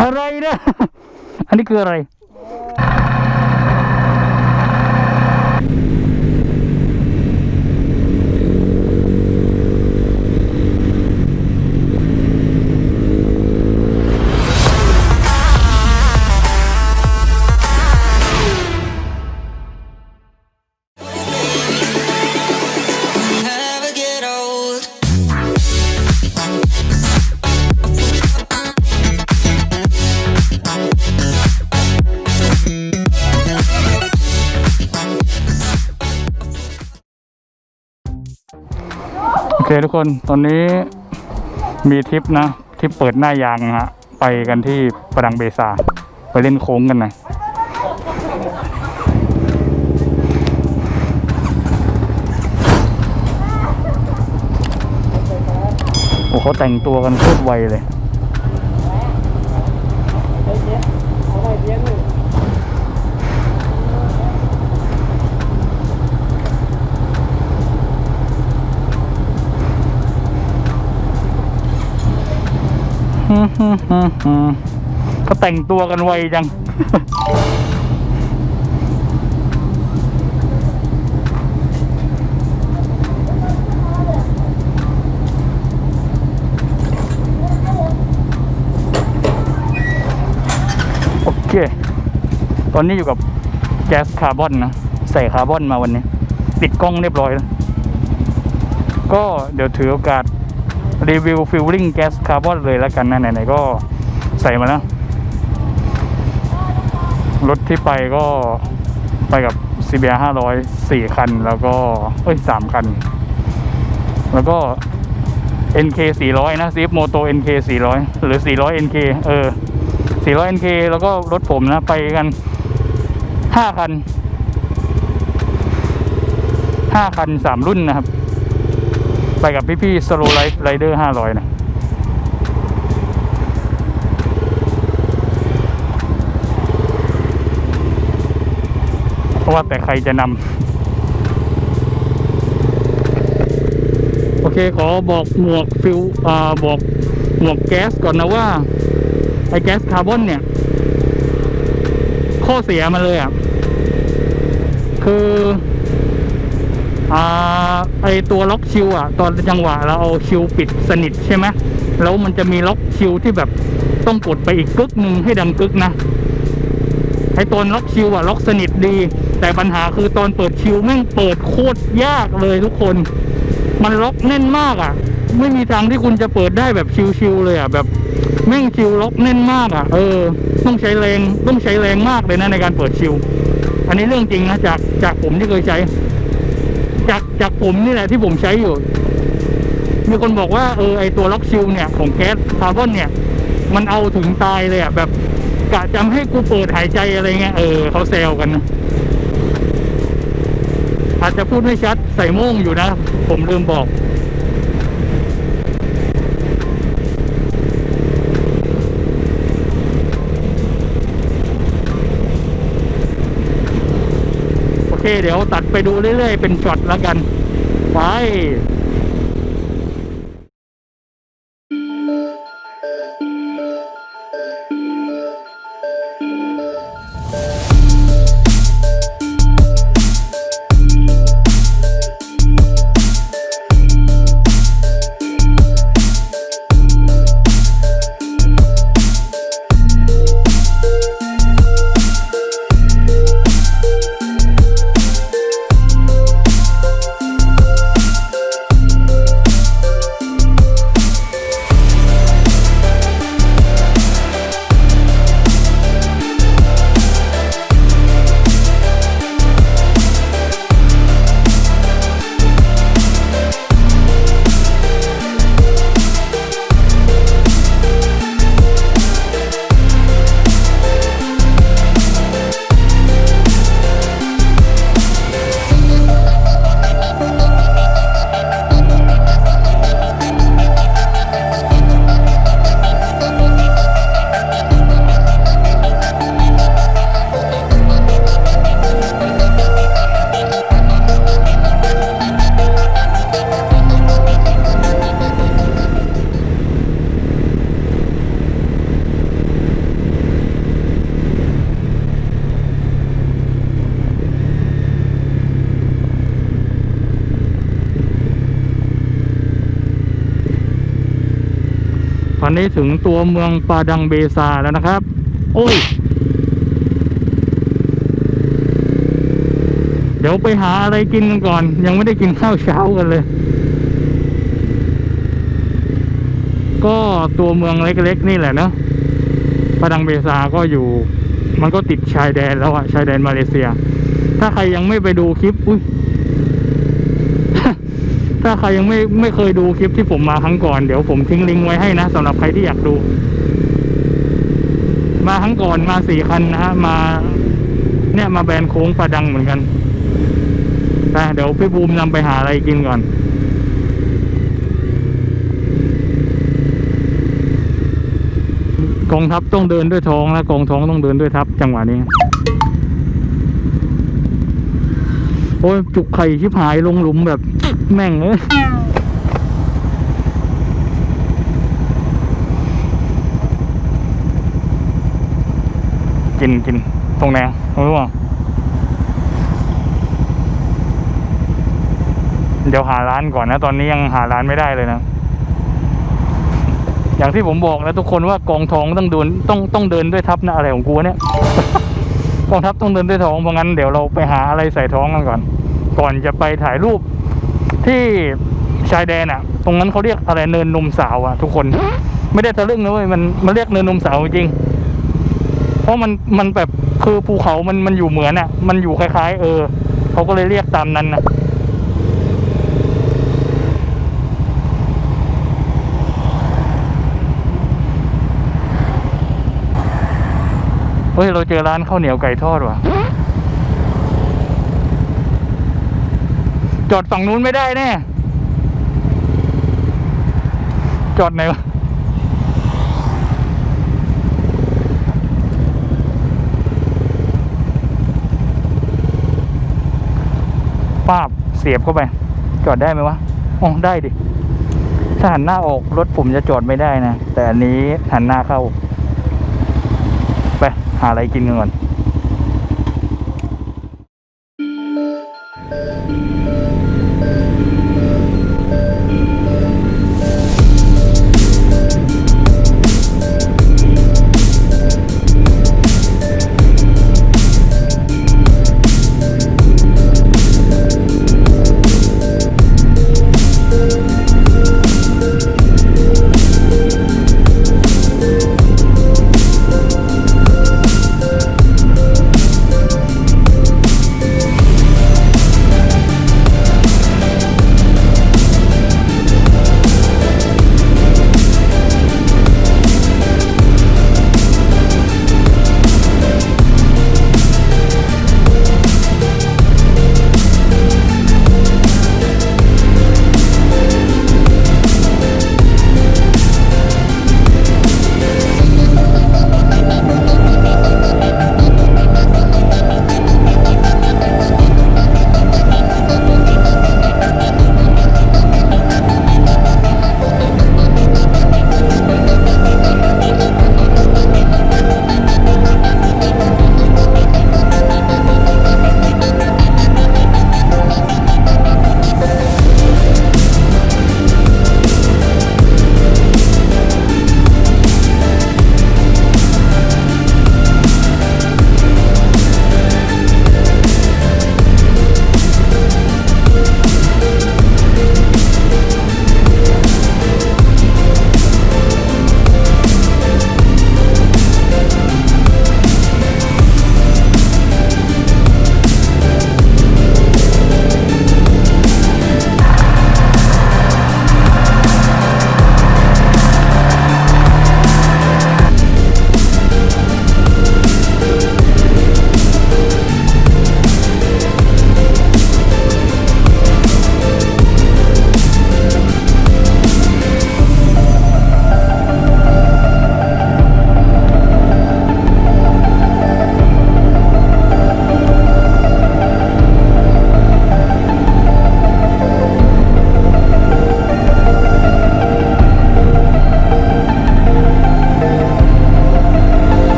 อะไรนะ อันนี้คืออะไร คนตอนนี้มีทริปนะทริปเปิดหน้ายางฮะไปกันที่ประดังเบซา ไปเล่นโค้งกันหน่อยโอ้เขาแต่งตัวกันโคตรไวเลย เขาแต่งตัวกันไวจัง โอเค ตอนนี้อยู่กับแก๊สคาร์บอนนะ ใส่คาร์บอนมาวันนี้ ติดกล้องเรียบร้อยแล้ว ก็เดี๋ยวถือโอกาส รีวิวฟิลลิ่งแก๊สคาร์บอนเลยแล้วกันนะไหนๆก็ใส่มาแล้ว รถที่ไปก็ไปกับ CBR 500 4 คัน แล้วก็ เอ้ย 3 คัน แล้วก็ NK 400 นะ Zip Moto NK 400 หรือ 400 NK เออ 400 NK แล้วก็รถผมนะ ไปกัน 5 คัน 5 คัน 3 รุ่นนะครับ ไปกับพี่ๆ Slow Life Rider 500นะเพราะว่าแต่ใครจะนำโอเคขอบอกหมวกฟิลอ่าบอกหมวกแก๊สก่อนนะว่า ไอ้แก๊สคาร์บอนเนี่ย ข้อเสียมันเลยอะ คือ อ่าไอตัวล็อกชิวอะ ตอนจังหวะเราเอาชิวปิดสนิทใช่ไหมแล้วมันจะมีล็อกชิวที่แบบต้องกดไปอีกกึกหนึ่งให้ดังกึกนะไอตอนล็อกชิวอะล็อกสนิทดี แต่ปัญหาคือตอนเปิดชิวแม่งเปิดโคตรยากเลยทุกคน มันล็อกแน่นมากอะ ไม่มีทางที่คุณจะเปิดได้แบบชิวๆเลยอะแบบแม่งชิวล็อกแน่นมากอะ เออ ต้องใช้แรงต้องใช้แรงมากเลยนะในการเปิดชิว อันนี้เรื่องจริงนะจากจากผมที่เคยใช้ จากจากผมนี่แหละที่ผมใช้อยู่ มีคนบอกว่าเออไอตัวล็อกชิลเนี่ยของแก๊สคาร์บอนเนี่ย มันเอาถึงตายเลยอะแบบกะจำให้กูเปิดหายใจอะไรเงี้ยเออเขาแซวกันนะอาจจะพูดไม่ชัดใส่โม่งอยู่นะ ผมลืมบอก เคเดี๋ยวตัดไปดูเรื่อยๆ เป็นช็อตแล้วกัน ไป นี้ถึงตัวเมืองปาดังเบซาแล้วนะครับ โอ้ย เดี๋ยวไปหาอะไรกินกันก่อน ยังไม่ได้กินข้าวเช้ากันเลย ก็ตัวเมืองเล็กๆนี่แหละเนาะปาดังเบซาก็อยู่ มันก็ติดชายแดนแล้วอะชายแดนมาเลเซีย ถ้าใครยังไม่ไปดูคลิป อุ้ย ถ้าใครยังไม่ไม่เคยดูคลิปที่ผมมาครั้งก่อน เดี๋ยวผมทิ้งลิงก์ไว้ให้นะสำหรับใครที่อยากดู มาครั้งก่อนมาสี่คันนะฮะมา เนี่ยมาแบนโค้งปลาดังเหมือนกันแต่เดี๋ยวพี่บูมนำไปหาอะไรกินก่อนกองทัพต้องเดินด้วยท้องและกองท้องต้องเดินด้วยทัพจังหวะนี้ โอ้ยจุกไข่ชิบหายลงหลุมแบบแม่งเอ้ยกินกินตรงแนวรู้ป่ะเดี๋ยวหาร้านก่อนนะ ตอนนี้ยังหาร้านไม่ได้เลยนะ อย่างที่ผมบอกนะทุกคนว่ากองทองต้องเดินต้องต้องเดินด้วยทัพนะอะไรของกูเนี่ยกองทัพต้องเดินด้วยท้องเพราะงั้นเดี๋ยวเราไปหาอะไรใส่ท้องกันก่อน ก่อนจะไปถ่ายรูปที่ชายแดนอะ ตรงนั้นเขาเรียกอะไรเนินนมสาวอะ ทุกคน ไม่ได้ทะลึ่งนะเว้ยมันมันเรียกเนินนมสาวจริง เพราะมันมันแบบคือภูเขามันมันอยู่เหมือนอะ มันอยู่คล้าย ๆ เออเขาก็เลยเรียกตามนั้นนะเฮ้ยเราเจอร้านข้าวเหนียวไก่ทอดว่ะ จอดฝั่งนู้นไม่ได้แน่ จอดไหนวะป้าบเสียบเข้าไป จอดได้ไหมวะอ๋อได้ดิ ถ้าหันหน้าออกรถผมจะจอดไม่ได้นะ แต่อันนี้หันหน้าเข้า ไป หาอะไรกินกันก่อน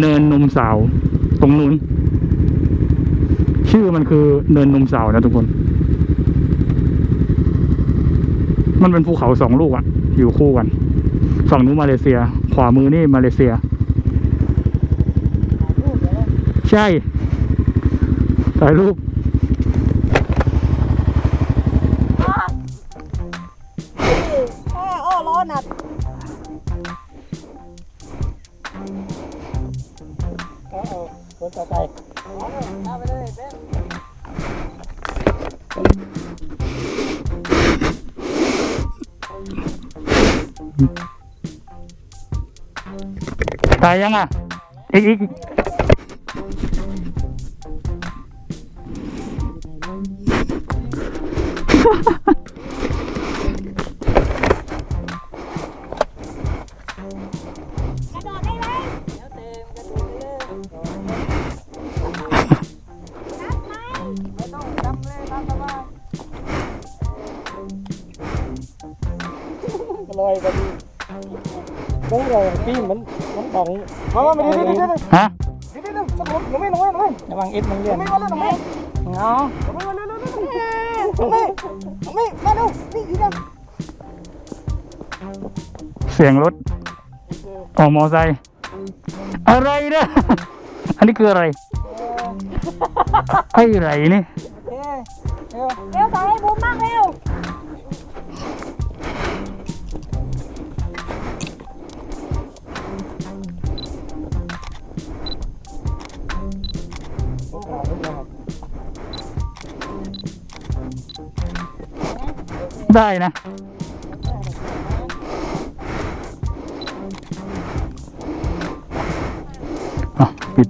เนินนมสาว ตรงนู้น ชื่อมันคือเนินนมสาวนะทุกคน มันเป็นภูเขาสองลูกอะอยู่คู่กัน ฝั่งนู้นมาเลเซีย ขวามือนี่มาเลเซีย ใช่ถ่ายรูป ถ่ายยังอะ อีกอีกอีกกระโดดได้ไหมเดี๋ยวเต็มกระโดดได้เลยนับไหมไม่ต้ องจำเลยตามสบายลอยกันก็เลยพี่มันมันบังมามาไม่ได้ไม่ได้ไม่ได้ฮะไม่ได้สมุนหนูไม่หนูไม่หนูไม่ระวังเอ็ดมันเลี่ยนไม่มาเลยหนูไม่เนาะหนูไม่มาเลยหนูไม่หนูไม่หนูไม่มาดูนี่อีกแล้วเสียงรถออกมอไซค์อะไรเนี่ยอันนี้คืออะไรไอ้ไรนี่เอ๊ะเอ๊ะเร็วใส่ให้บูมบ้างเร็ว ได้นะ ปิด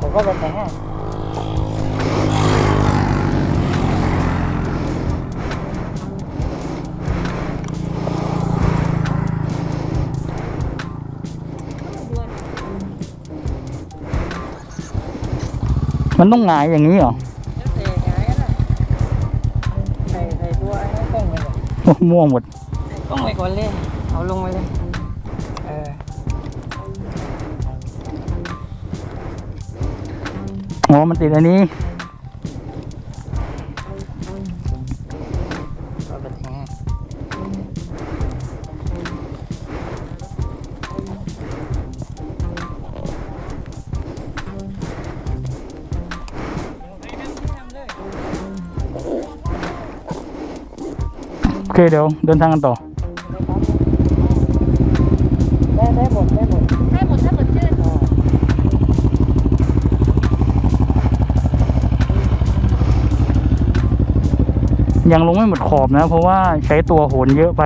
ผมก็เป็นแต่ห้ามันต้องหงายอย่างนี้เหรอ เตะไงล่ะใส่ใส่ตัวไอ้นั่นต้องไปเลย โอ้ ม่วงหมด ต้องไปก่อนเลย เอาลงไปเลย เอออ๋อมันติดอันนี้ เคเดี๋ยวเดินทางกันต่อ ได้ได้หมดได้หมดให้หมดถ้หมดชื่นยังลงไม่หมดขอบนะ เพราะว่าใช้ตัวโหนเยอะไป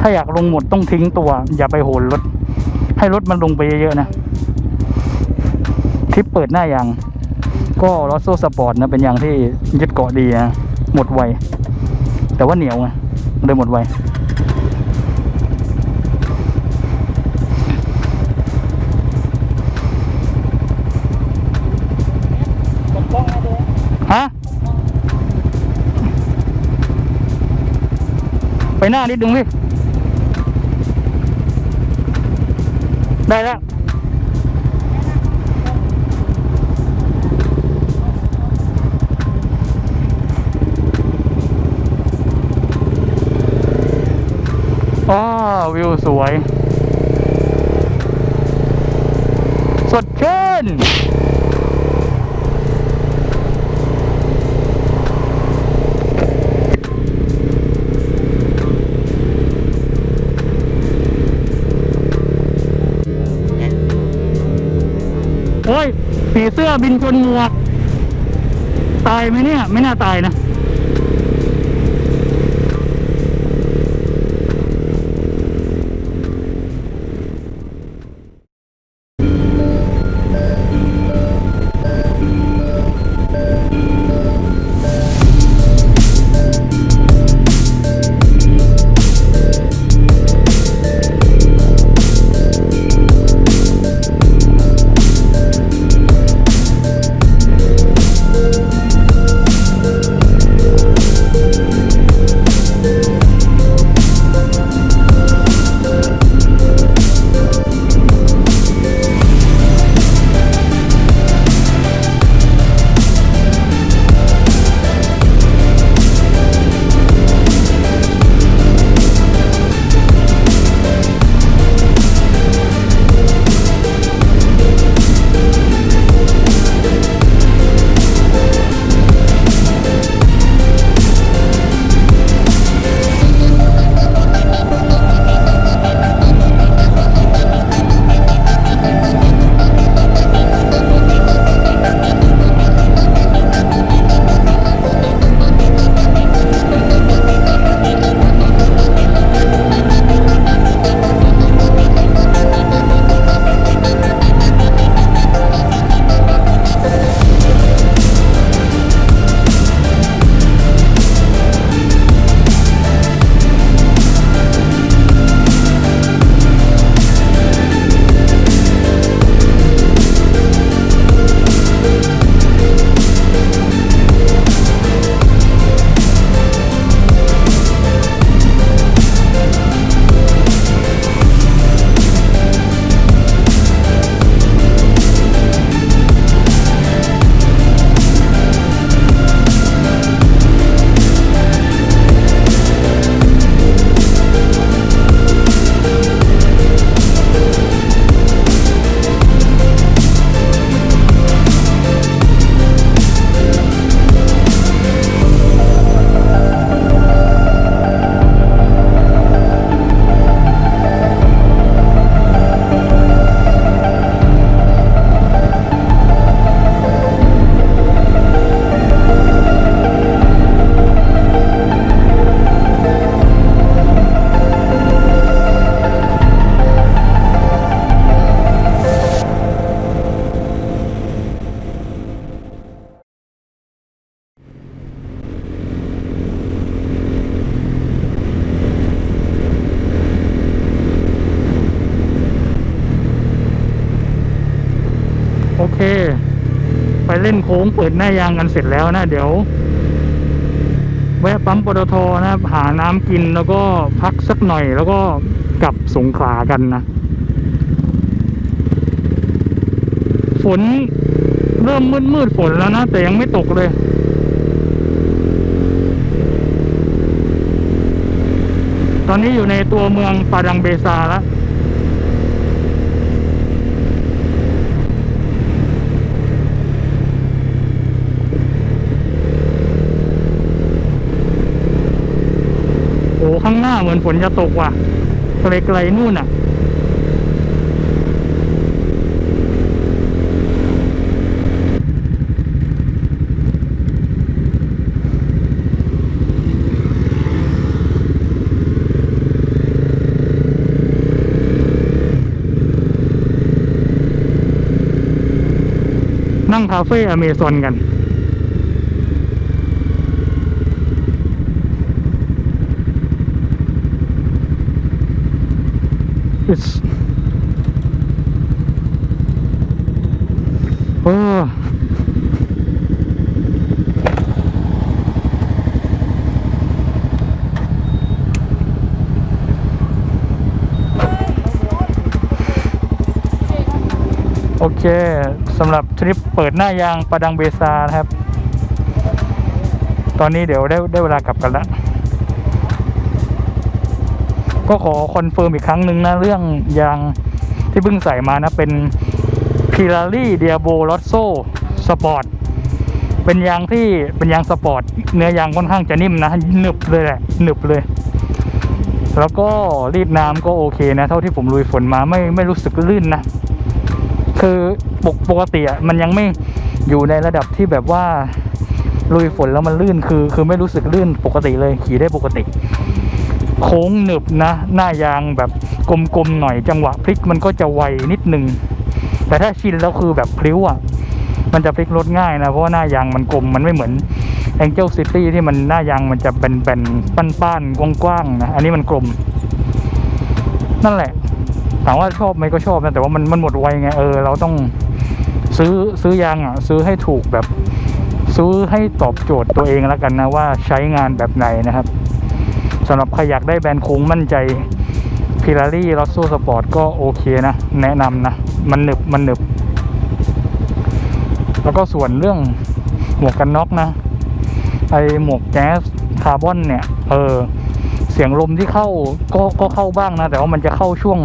ถ้าอยากลงหมดต้องทิ้งตัว อย่าไปโหนรถ ให้รถมันลงไปเยอะๆนะทริปเปิดหน้ายางก็รถโซ่สปอร์ตนะเป็นยางที่ยึดเกาะดีนะหมดไว แต่ว่าเหนียวไงเลยหมดไวกดกล้องให้ด้วยฮะไปหน้านิดนึงดิได้แล้ว อ๋อวิว สวย สดชื่นโอ้ยผีเสื้อบินชนหมวก ตายไหมเนี่ย ไม่น่าตายนะ ค ไปเล่นโค้งเปิดหน้ายางกันเสร็จแล้วนะ เดี๋ยว แวะปั๊มปตทนะครับ หาน้ำกินแล้วก็พักสักหน่อยแล้วก็กลับสงขลากันนะ ฝนเริ่มมืดมืดฝนแล้วนะ แต่ยังไม่ตกเลยตอนนี้อยู่ในตัวเมืองปาดังเบซาแล้ว โอ้ข้างห น้าเหมือนฝนจะตกว่ะไกลๆนู่นอะนั่งคาเฟ่อเมซอนกัน It's โอ้โอเคสำหรับทริปเปิดหน้ายางประดังเบซานะครับ ตอนนี้เดี๋ยวได้ได้เวลากลับกันแล้ว ก็ขอคอนเฟิร์มอีกครั้งหนึ่งนะเรื่องยางที่เพิ่งใส่มานะ เป็น p i r a r i Diabo Rosso Sport เป็นยางที่เป็นยางสปอร์ตเนื้อยางค่อนข้างจะนิ่มนะหนึบเลยแหละหนึบเลย แล้วก็รีดน้ำก็โอเคนะ เท่าที่ผมลุยฝนมาไม่ไม่รู้สึกลื่นนะ คือปกปกติอะมันยังไม่อยู่ในระดับที่แบบว่าลุยฝนแล้วมันลื่นคือ คือไม่รู้สึกลื่นปกติเลยขี่ได้ปกติ โค้งหนึบนะ หน้ายางแบบกลมๆหน่อยจังหวะพลิกมันก็จะไวนิดนึงแต่ถ้าชินแล้วคือแบบพลิ้วอะมันจะพลิกรถง่ายนะเพราะว่าหน้ายางมันกลมมันไม่เหมือน Angel City ที่มันหน้ายางมันจะเป็นเป็นป้านๆกว้างๆนะอันนี้มันกลม นั่นแหละถามว่าชอบไหมก็ชอบนะแต่ว่ามันมันหมดไวไงเออเราต้องซื้อซื้อยางอะซื้อให้ถูกแบบซื้อให้ตอบโจทย์ตัวเองแล้วกันนะว่าใช้งานแบบไหนนะครับ สำหรับใครอยากได้แบรนด์โค้งมั่นใจพิลารี่ลอสโซสปอร์ตก็โอเคนะ แนะนำนะ มันหนึบมันหนึบ แล้วก็ส่วนเรื่องหมวกกันน็อกนะไอหมวกแก๊สคาร์บอนเนี่ย เออ เสียงลมที่เข้าก็ก็เข้าบ้างนะ แต่ว่ามันจะเข้าช่วง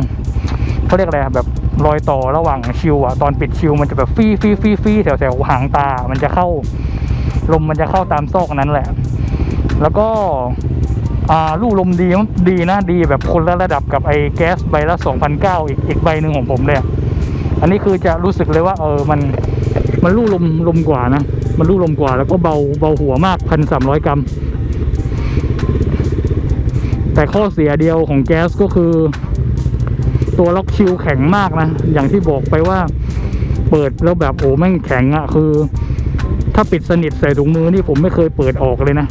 เขาเรียกอะไรแบบรอยต่อระหว่างชิวอะตอนปิดชิวมันจะแบบฟี่ฟี่ฟี่ฟี่แถวแถวหางตา มันจะเข้า ลมมันจะเข้าตามซอกนั้นแหละ แล้วก็ ลูกลมดีดีนะดีแบบคนละระดับกับไอ้แก๊สใบละ2,009อีกอีกใบหนึ่งของผมเลยอันนี้คือจะรู้สึกเลยว่าเออมันมันลูกลมลมกว่านะ มันลูกลมกว่าแล้วก็เบาเบาหัวมากพันสามร้อยกรัม แต่ข้อเสียเดียวของแก๊สก็คือ ตัวล็อกชิวแข็งมากนะ อย่างที่บอกไปว่า เปิดแล้วแบบโอ้แม่งแข็งอะ่ะคือ ถ้าปิดสนิทใส่ถุงมือนี่ผมไม่เคยเปิดออกเลยนะ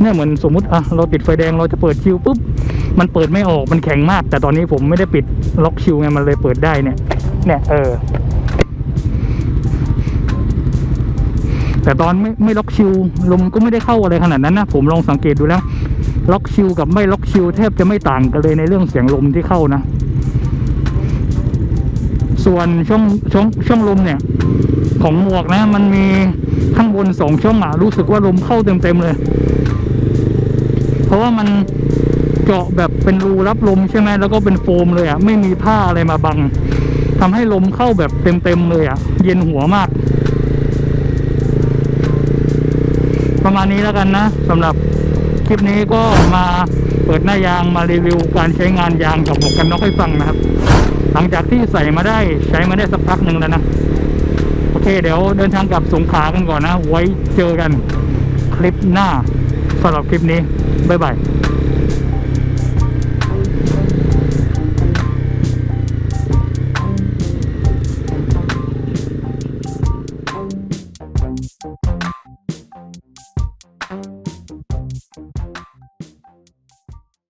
เนี่ยเหมือนสมมุติอะเราติดไฟแดงเราจะเปิดชิวปุ๊บมันเปิดไม่ออกมันแข็งมาก แต่ตอนนี้ผมไม่ได้ปิดล็อกชิวไงมันเลยเปิดได้เนี่ยเนี่ยเออแต่ตอนไม่ไม่ล็อกชิวลมก็ไม่ได้เข้าอะไรขนาดนั้นนะผมลองสังเกตดูแล้ว ล็อกชิวกับไม่ล็อกชิวแทบจะไม่ต่างกันเลยในเรื่องเสียงลมที่เข้านะ ส่วนช่องช่องช่องลมเนี่ย ของหมวกนะ มันมีข้างบนสองช่องอะรู้สึกว่าลมเข้าเต็มเต็มเลย ราะว่ามันเจาะแบบเป็นรูรับลมใช่ไหมแล้วก็เป็นโฟมเลยอะไม่มีผ้าอะไรมาบังทำให้ลมเข้าแบบเต็มๆเลยอะ เย็นหัวมาก ประมาณนี้แล้วกันนะสำหรับคลิปนี้ก็มาเปิดหน้ายางมารีวิวการใช้งานยางกับหมวกกันน็อกให้ฟังนะครับ หลังจากที่ใส่มาได้ใช้มาได้สักพักหนึ่งแล้วนะโอเค เดี๋ยวเดินทางกลับสงขลากันก่อนนะ ไว้เจอกันคลิปหน้า สำหรับคลิปนี้ บ๊ายบาย